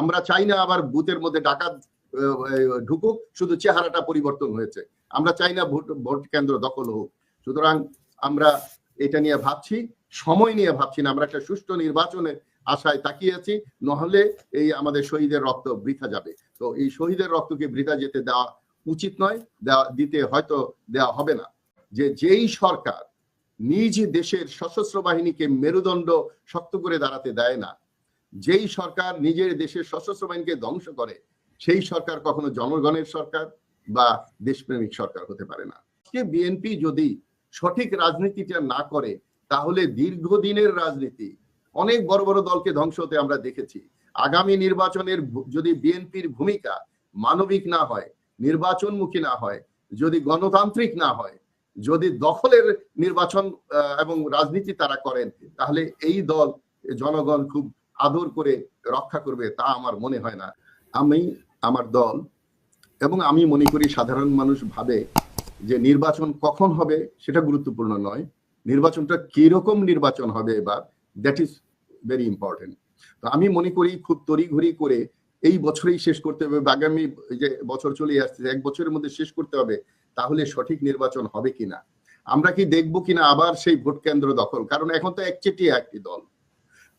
আমরা চাই না আবার বুথের মধ্যে ডাকাত ঢুকুক, শুধু চেহারাটা পরিবর্তন হয়েছে। আমরা চাই না ভোট ভোট কেন্দ্র দখল হোক। সুতরাং আমরা এটা নিয়ে ভাবছি, সময় নিয়ে ভাবছি না। আমরা একটা সুষ্ঠু নির্বাচনের আশায় তাকিয়ে আছি, নহলে এই আমাদের শহীদের রক্ত বৃথা যাবে। তো এই শহীদের রক্তকে বৃথা যেতে দেওয়া উচিত নয় দেওয়া দিতে হয়তো দেওয়া হবে না। যে যেই সরকার নিজ দেশের সশস্ত্র বাহিনীকে মেরুদণ্ড শক্ত করে দাঁড়াতে দেয় না যেই সরকার নিজের দেশের সশস্ত্র বাহিনীকে ধ্বংস করে, সেই সরকার কখনো জনগণের সরকার বা দেশপ্রেমিক সরকার হতে পারে না। আজকে বিএনপি যদি সঠিক রাজনীতিটা না করে, তাহলে দীর্ঘদিনের রাজনীতি, অনেক বড় বড় দলকে ধ্বংস হতে আমরা দেখেছি। আগামী নির্বাচনের যদি বিএনপির ভূমিকা মানবিক না হয়, নির্বাচনমুখী না হয়, যদি গণতান্ত্রিক না হয়, যদি দখলের নির্বাচন এবং রাজনীতি তারা করেন, তাহলে এই দল, জনগণ খুব আদর করে রক্ষা করবে তা আমার মনে হয় না। আমি, আমার দল এবং আমি মনে করি সাধারণ মানুষ ভাবে যে নির্বাচন কখন হবে সেটা গুরুত্বপূর্ণ নয়। নির্বাচনটা কীরকম নির্বাচন হবে এবার দ্যাট ইজ ভেরি ইম্পর্টেন্ট তো আমি মনে করি খুব তড়িঘড়ি করে এই বছরেই শেষ করতে হবে। বা আগামী যে বছর চলে আসছে, এক বছরের মধ্যে শেষ করতে হবে, তাহলে সঠিক নির্বাচন হবে কিনা? আমরা কি দেখব কিনা আবার সেই ভোট কেন্দ্র দখল? কারণ এখন তো একচেটিয়া একটি দল।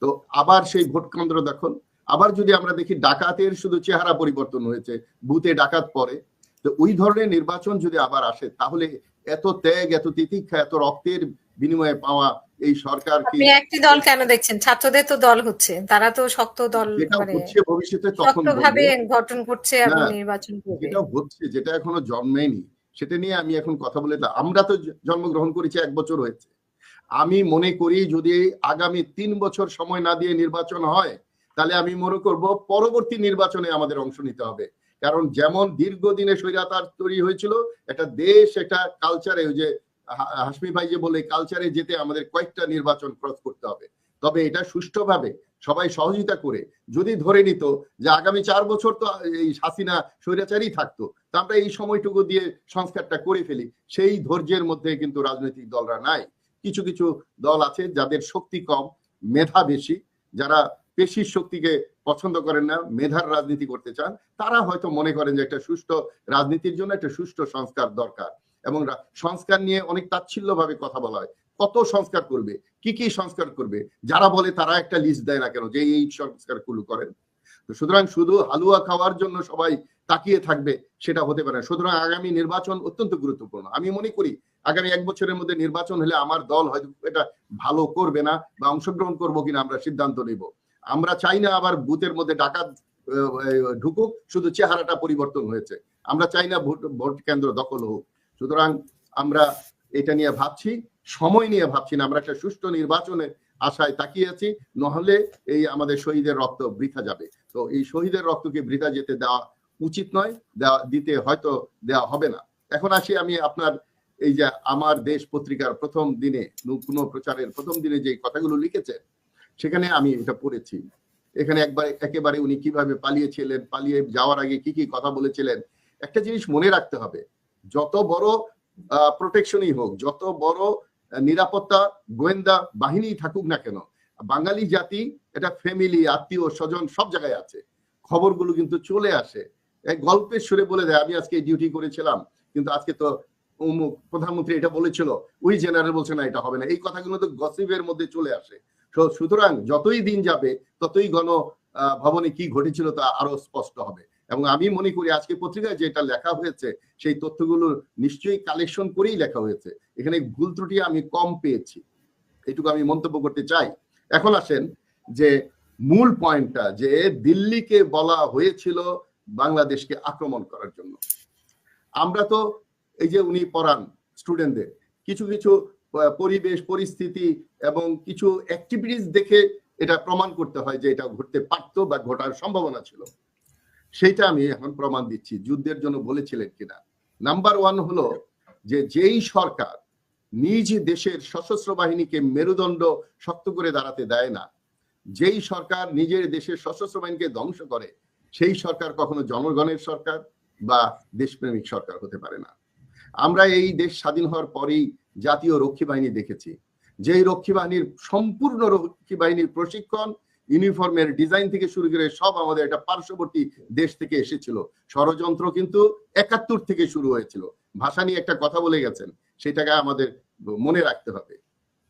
তো আবার সেই ভোট কেন্দ্র দখল। আবার যদি আমরা দেখি ডাকাতের শুধু চেহারা পরিবর্তন হয়েছে বুথে ডাকাত পরে তো ওই ধরনের নির্বাচন যদি আবার আসে তাহলে এত ত্যাগ এত তিতিক্ষা এত রক্তের বিনিময়ে পাওয়া এই সরকার কি একটি দল কেন দেখছেন? ছাত্রদের তো দল হচ্ছে তারা তো শক্ত দল মানে হচ্ছে ভবিষ্যতে তখন বলব। গঠন করছে এবং নির্বাচন করবে। যেটা হচ্ছে যেটা এখনও জন্মেনি সেটা নিয়ে আমি এখন কথা বলে আমরা তো জন্মগ্রহণ করেছি এক বছর হয়েছে। আমি মনে করি যদি আগামী তিন বছর সময় না দিয়ে নির্বাচন হয়, তাহলে আমি মনে করব পরবর্তী নির্বাচনে আমাদের অংশ নিতে হবে। কারণ যেমন দীর্ঘদিনে স্বৈরাচার তৈরি হয়েছিল, একটা দেশ, একটা কালচারে ওই যে হাসমি ভাই যে বলে কালচারে যেতে আমাদের কয়েকটা নির্বাচন ক্রস করতে হবে। তবে এটা সুষ্ঠুভাবে সবাই সহযোগিতা করে, যদি ধরে নিত যে আগামী চার বছর তো এই হাসিনা স্বৈরাচারই থাকতো, তা আমরা এই সময়টুকু দিয়ে সংস্কারটা করে ফেলি। সেই ধৈর্যের মধ্যে কিন্তু রাজনৈতিক দলরা নাই। কিছু কিছু দল আছে যাদের শক্তি কম, মেধা বেশি, যারা পেশির শক্তিকে পছন্দ করেন না, মেধার রাজনীতি করতে চান, তারা হয়তো মনে করেন যে একটা সুষ্ঠু রাজনীতির জন্য একটা সুষ্ঠু সংস্কার দরকার এবং সংস্কার নিয়ে অনেক তাচ্ছিল্য ভাবে কথা বলা হয়। কত সংস্কার করবে? কি কি সংস্কার করবে? যারা বলে তারা একটা লিস্ট দেয় না কেন যে এই সংস্কারগুলো করেন? সুতরাং শুধু হালুয়া খাওয়ার জন্য সবাই তাকিয়ে থাকবে সেটা হতে পারে সুতরাং আগামী নির্বাচন অত্যন্ত গুরুত্বপূর্ণ। আমি মনে করি আগামী এক বছরের মধ্যে নির্বাচন হলে আমার দল হয়তো এটা ভালো করবে না বা অংশগ্রহণ করব কিনা আমরা সিদ্ধান্ত নেব। আমরা চাই না আবার বুথের মধ্যে ডাকাত ঢুকুক, শুধু চেহারাটা পরিবর্তন হয়েছে। আমরা চাই না ভোট কেন্দ্র দখল হোক। সুতরাং আমরা এটা নিয়ে ভাবছি, সময় নিয়ে ভাবছি না। আমরা একটা সুষ্ঠু নির্বাচনের আশায় তাকিয়ে আছি, নহলে এই আমাদের শহীদের রক্ত বৃথা যাবে। তো এই শহীদের রক্তকে বৃথা যেতে দেওয়া উচিত নয়, দেওয়া, দিতে হয়তো দেওয়া হবে না। এখন আসি আমি আপনার এই যে আমার দেশ পত্রিকার প্রথম দিনে কোন প্রচারের প্রথম দিনে যে কথাগুলো লিখেছে, সেখানে আমি এটা পড়েছি। এখানে একবার একেবারে উনি কীভাবে পালিয়েছিলেন, পালিয়ে যাওয়ার আগে কি কি কথা বলেছিলেন, একটা জিনিস মনে রাখতে হবে। যত বড় প্রোটেকশনই হোক, যত বড় নিরাপত্তা, গোয়েন্দা বাহিনী থাকুক না কেন, বাঙালি জাতি, এটা ফ্যামিলি আত্মীয়, স্বজন সব জায়গায় আছে। খবরগুলো কিন্তু চলে আসে। গল্পের সুরে বলে দেয়, আমি আজকে ডিউটি করেছিলাম, কিন্তু আজকে তো অমুক প্রধানমন্ত্রী এটা বলেছিল ওই জেনারেল বলছে, না, এটা হবে না। এই কথাগুলো তো গসিবের মধ্যে চলে আসে। সুতরাং যতই দিন যাবে, ততই গণ ভবনে কি ঘটেছিল তা আরও স্পষ্ট হবে। এবং আমি মনে করি আজকে পত্রিকায় যেটা লেখা হয়েছে, সেই তথ্যগুলো নিশ্চয়ই কালেকশন করেই লেখা হয়েছে। এখানে ভুল ত্রুটি আমি কম পেয়েছি। এটুকু আমি মন্তব্য করতে চাই। এখন আসেন যে মূল পয়েন্টটা, যে দিল্লিকে বলা হয়েছিল বাংলাদেশকে আক্রমণ করার জন্য। আমরা তো এই যে উনি পড়ান স্টুডেন্টদের, কিছু কিছু পরিবেশ, পরিস্থিতি এবং কিছু অ্যাক্টিভিটিস দেখে এটা প্রমাণ করতে হয় যে এটা ঘটতে পারতো বা ঘটার সম্ভাবনা ছিল। সেইটা আমি এখন প্রমাণ দিচ্ছি, যুদ্ধের জন্য বলেছিলেন কিনা। নাম্বার ওয়ান হলো যে যেই সরকার নিজ দেশের সশস্ত্র বাহিনীকে মেরুদণ্ড শক্ত করে দাঁড়াতে দেয় না, যেই সরকার নিজের দেশের সশস্ত্র বাহিনীকে ধ্বংস করে, সেই সরকার কখনো জনগণের সরকার বা দেশপ্রেমিক সরকার হতে পারে না। আমরা এই দেশ স্বাধীন হওয়ার পরেই জাতীয় রক্ষী বাহিনী দেখেছি। যেই রক্ষী বাহিনীর সম্পূর্ণ রক্ষী বাহিনীর প্রশিক্ষণ, ইউনিফর্মের ডিজাইন থেকে শুরু করে সব আমাদের একটা পার্শ্ববর্তী দেশ থেকে এসেছিল। ষড়যন্ত্র কিন্তু একাত্তর থেকে শুরু হয়েছিল। ভাষা নিয়ে একটা কথা বলে গেছেন, সেটাকে আমাদের মনে রাখতে হবে।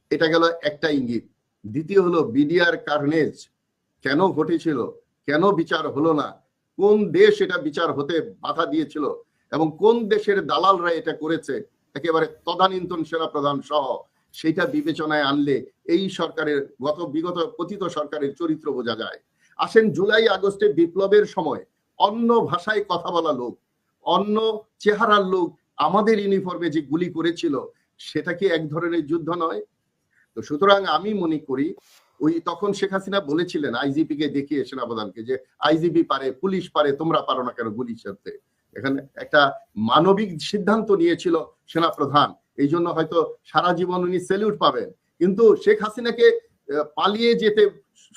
এটা গেল একটা ইঙ্গিত। দ্বিতীয় হলো বিডিআর কার্নেজ। কেন ঘটেছিল? কেন বিচার হলো না? কোন দেশ এটা বিচার হতে বাধা দিয়েছিল? এবং কোন দেশের দালালরা এটা করেছে, একেবারে তদানীন্তন সেনা প্রধান সহ, সেটা বিবেচনায় আনলে এই সরকারের গত বিগত কথিত সরকারের চরিত্র বোঝা যায়। আসেন জুলাই আগস্টে বিপ্লবের সময়, অন্য ভাষায় কথা বলা লোক, অন্য চেহারার লোক আমাদের ইউনিফর্মে যে গুলি করেছিল, সেটা কি এক ধরনের যুদ্ধ নয়? তো সুতরাং আমি মনে করি, ওই তখন শেখ হাসিনা বলেছিলেন, আইজিপি কে দেখিয়ে সেনাপ্রধানকে যে, আইজিপি পারে, পুলিশ পারে, তোমরা পারো না কেন গুলি চালাতে এখানে একটা মানবিক সিদ্ধান্ত নিয়েছিল সেনাপ্রধান। এই জন্য হয়তো সারা জীবন উনি সেলিউট পাবেন। কিন্তু শেখ হাসিনাকে পালিয়ে যেতে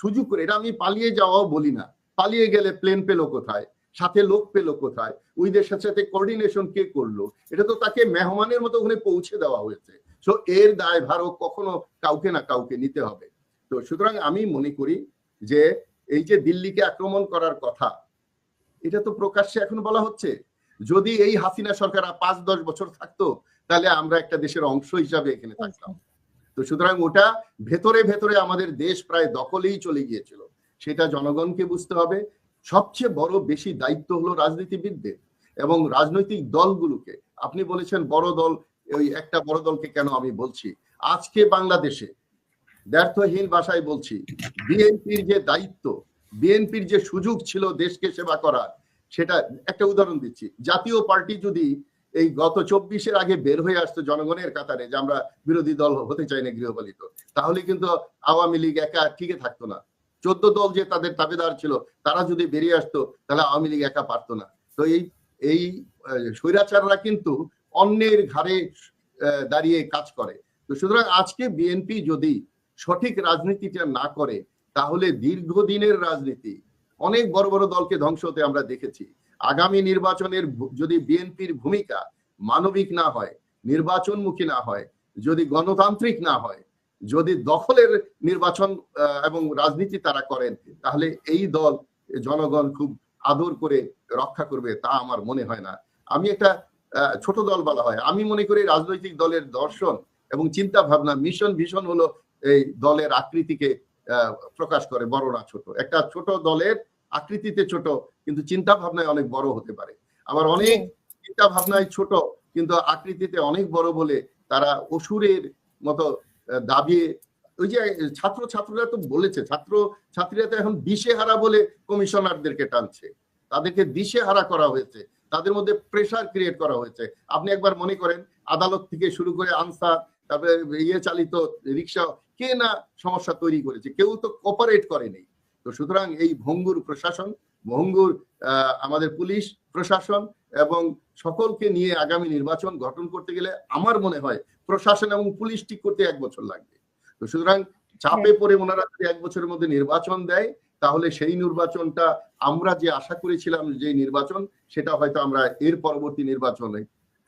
সুযোগ করে, এটা আমি পালিয়ে যাওয়াও বলি না। পালিয়ে গেলে প্লেন পেল কোথায়? সাথে লোক পেল কোথায়? ওই দেশের সাথে কোঅর্ডিনেশন কে করল? এটা তো তাকে মেহমানের মতো ওখানে পৌঁছে দেওয়া হয়েছে। সো এর দায় দায়ভারও কখনো কাউকে না কাউকে নিতে হবে। তো সুতরাং আমি মনে করি যে, এই যে দিল্লিকে আক্রমণ করার কথা এটা তো প্রকাশ্যে এখন বলা হচ্ছে। যদি এই হাসিনা সরকার পাঁচ দশ বছর থাকতো তাহলে আমরা একটা দেশের অংশ হিসাবে এখানে থাকতাম। তো সুতরাং ওটা ভেতরে ভেতরে আমাদের দেশ প্রায় দখলেই চলে গিয়েছিল। সেটা জনগণকে বুঝতে হবে। সবচেয়ে বড় বেশি দায়িত্ব হলো রাজনীতিবিদদের এবং রাজনৈতিক দলগুলোকে। আপনি বলেছেন বড় দল ওই একটা বড় দলকে কেন আমি বলছি? আজকে বাংলাদেশে ব্যর্থহীন ভাষায় বলছি বিএনপির যে দায়িত্ব বিএনপির যে সুযোগ ছিল দেশকে সেবা করার, সেটা একটা উদাহরণ দিচ্ছি। জাতীয় পার্টি যদি এই গত চব্বিশের আগে বের হয়ে আসতো জনগণের কাতারে, যে আমরা বিরোধী দল হতে চাই না গৃহপালিত, তাহলে কিন্তু আওয়ামী লীগ একা টিকে থাকতো না। চোদ্দ দল যে তাদের তাবেদার ছিল, তারা যদি বেরিয়ে আসতো, তাহলে আওয়ামী লীগ একা পারতো না। তো এই এই স্বৈরাচাররা কিন্তু অন্যের ঘাড়ে দাঁড়িয়ে কাজ করে। তো সুতরাং আজকে বিএনপি যদি সঠিক রাজনীতিটা না করে তাহলে দীর্ঘদিনের রাজনীতি, অনেক বড় বড় দলকে ধ্বংস হতে আমরা দেখেছি। আগামী নির্বাচনের যদি বিএনপির ভূমিকা মানবিক না হয়, নির্বাচনমুখী না হয়, যদি গণতান্ত্রিক না হয়, যদি দখলের নির্বাচন এবং রাজনীতি তারা করেন, তাহলে এই দল জনগণ খুব আদর করে রক্ষা করবে তা আমার মনে হয় না। আমি একটা ছোট দল বলা হয়। আমি মনে করি রাজনৈতিক দলের দর্শন এবং চিন্তা ভাবনা মিশন ভীষণ হলো এই দলের আকৃতিকে প্রকাশ করে বড় না ছোট। একটা ছোট দলের আকৃতিতে ছোট কিন্তু চিন্তা ভাবনায় অনেক বড় হতে পারে। আবার অনেক চিন্তা ভাবনায় ছোট কিন্তু আকৃতিতে অনেক বড় বলে তারা অসুরের মতো দাবিয়ে ওই যে ছাত্র ছাত্ররা তো বলেছে ছাত্র ছাত্রীরা তো এখন দিশে হারা বলে কমিশনারদেরকে টানছে। তাদেরকে দিশে হারা করা হয়েছে তাদের মধ্যে প্রেশার ক্রিয়েট করা হয়েছে। আপনি একবার মনে করেন আদালত থেকে শুরু করে আনসার তারপরে ইয়ে চালিত রিক্সা কে না সমস্যা তৈরি করেছে? কেউ তো কোপারেট করেনি তো সুতরাং এই ভঙ্গুর প্রশাসন ভঙ্গুর আমাদের পুলিশ প্রশাসন এবং সকলকে নিয়ে আগামী নির্বাচন গঠন করতে গেলে আমার মনে হয় প্রশাসন এবং পুলিশ ঠিক করতে এক বছর লাগবে। তো সুতরাং চাপে পড়ে ওনারা যদি এক বছরের মধ্যে নির্বাচন দেয় তাহলে সেই নির্বাচনটা আমরা যে আশা করেছিলাম যে নির্বাচন সেটা হয়তো আমরা এর পরবর্তী নির্বাচনে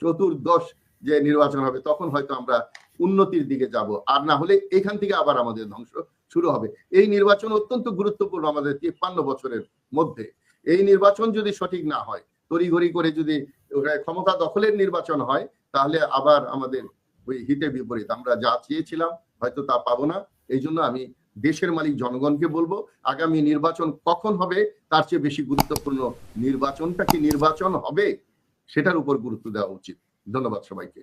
চতুর্দশ যে নির্বাচন হবে তখন হয়তো আমরা উন্নতির দিকে যাব। আর না হলে এখান থেকে আবার আমাদের ধ্বংস শুরু হবে। এই নির্বাচন অত্যন্ত গুরুত্বপূর্ণ আমাদের তিপ্পান্ন বছরের মধ্যে। এই নির্বাচন যদি সঠিক না হয়, তড়িঘড়ি করে যদি ক্ষমতা দখলের নির্বাচন হয়, তাহলে আবার আমাদের ওই হিতে বিপরীত। আমরা যা চেয়েছিলাম, হয়তো তা পাবো না। এই জন্য আমি দেশের মালিক জনগণকে বলব, আগামী নির্বাচন কখন হবে, তার চেয়ে বেশি গুরুত্বপূর্ণ নির্বাচনটা কি নির্বাচন হবে, সেটার উপর গুরুত্ব দেওয়া উচিত। ধন্যবাদ সবাইকে।